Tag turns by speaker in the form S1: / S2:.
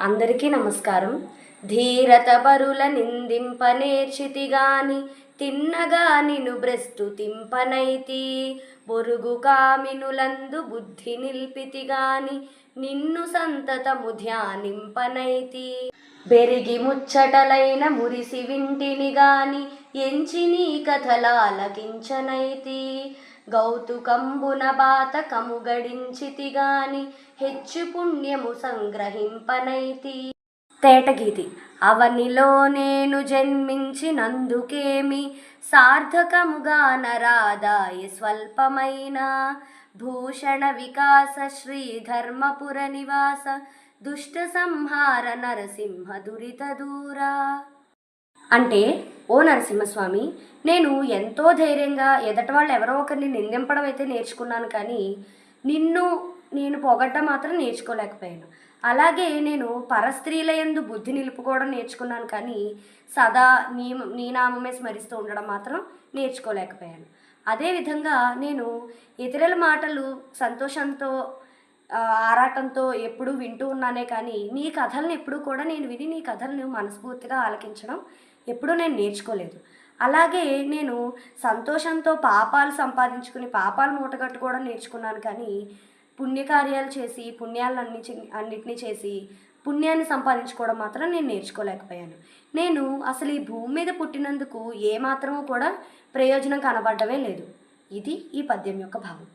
S1: అందరికీ నమస్కారం. ధీరత బరుల నిందింప నేర్చితిగాని తిన్నగా నిను బ్రెస్తు తింపనైతి బొరుగు కామినులందు బుద్ధి నిల్పితిగాని నిన్ను సంతతము ధ్యానింపనైతి. బెరిగి ముచ్చటలైన మురిసి వింటిని గాని ఎంచి నీ కథలాలకించనైతి. గౌతుకంబున బాతకము కముగడించితి గాని హెచ్చు పుణ్యము సంగ్రహింపనైతి. తేటగీతి. అవనిలో నేను జన్మించినందుకేమి? సార్థకముగా నరాదాయ స్వల్పమైన? భూషణ వికాస శ్రీ ధర్మపుర నివాస? దుష్ట సంహార నరసింహ దురిత దూరా? అంటే ఓ నరసింహస్వామి నేను ఎంతో ధైర్యంగా ఎదటి వాళ్ళు ఎవరో ఒకరిని నిందింపడం అయితే నేర్చుకున్నాను కానీ నిన్ను నేను పొగడ్డం మాత్రం నేర్చుకోలేకపోయాను. అలాగే నేను పరస్త్రీల యందు బుద్ధి నిలుపుకోవడం నేర్చుకున్నాను కానీ సదా నీ నీ నామమే స్మరిస్తూ ఉండడం మాత్రం నేర్చుకోలేకపోయాను. అదేవిధంగా నేను ఇతరుల మాటలు సంతోషంతో ఆరాటంతో ఎప్పుడూ వింటూ ఉన్నానే కానీ నీ కథల్ని ఎప్పుడూ కూడా నేను విని నీ కథలను మనస్ఫూర్తిగా ఆలకించడం ఎప్పుడూ నేను నేర్చుకోలేదు. అలాగే నేను సంతోషంతో పాపాలు సంపాదించుకుని పాపాలు మూటగట్టుకోవడం నేర్చుకున్నాను కానీ పుణ్యకార్యాలు చేసి పుణ్యాలను అన్ని అన్నిటినీ చేసి పుణ్యాన్ని సంపాదించుకోవడం మాత్రం నేను నేర్చుకోలేకపోయాను. నేను అసలు ఈ భూమి మీద పుట్టినందుకు ఏమాత్రము కూడా ప్రయోజనం కనబడమే లేదు. ఇది ఈ పద్యం యొక్క భావం.